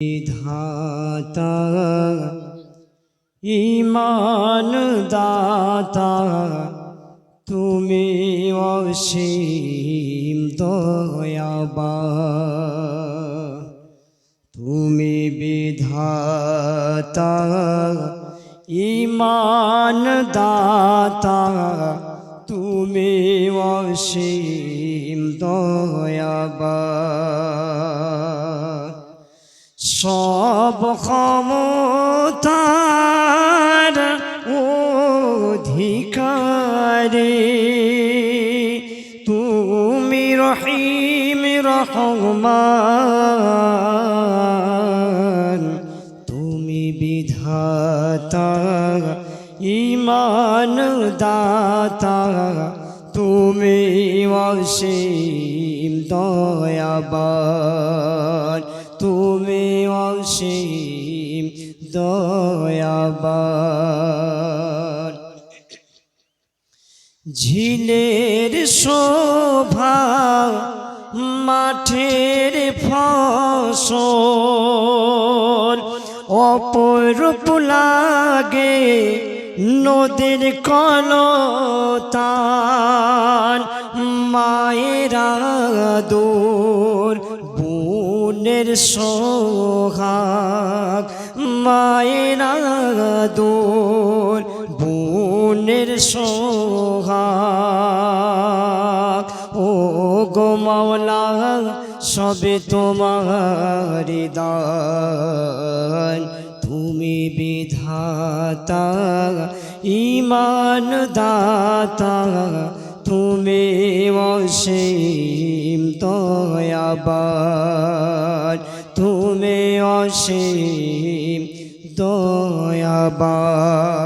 বিধাতা ইমান দাতা তুমি অসীম দয়াবা তুমি বিধাতা ইমান দাতা তুমি অসীম দয়াবা সব ক্ষমতার অধিকারে। তুমি রহিম রহমান। তুমি বিধাতা ইমান দাতা তুমি অসীম দয়াবান। তুমি অসীম দয়াবান। ঝিলের শোভা মাঠের ফসল অপরূপ লাগে নদীর কলতান মায়েরা দূর বোনের সোহাগ, মায়েরা দূর বোনের সোহাগ। ও গো মাওলা, সবে তোমার দান। তুমি বিধাতা ইমান দাতা তুমি অসীম দয়াবান তুমি অসীম দয়াবান।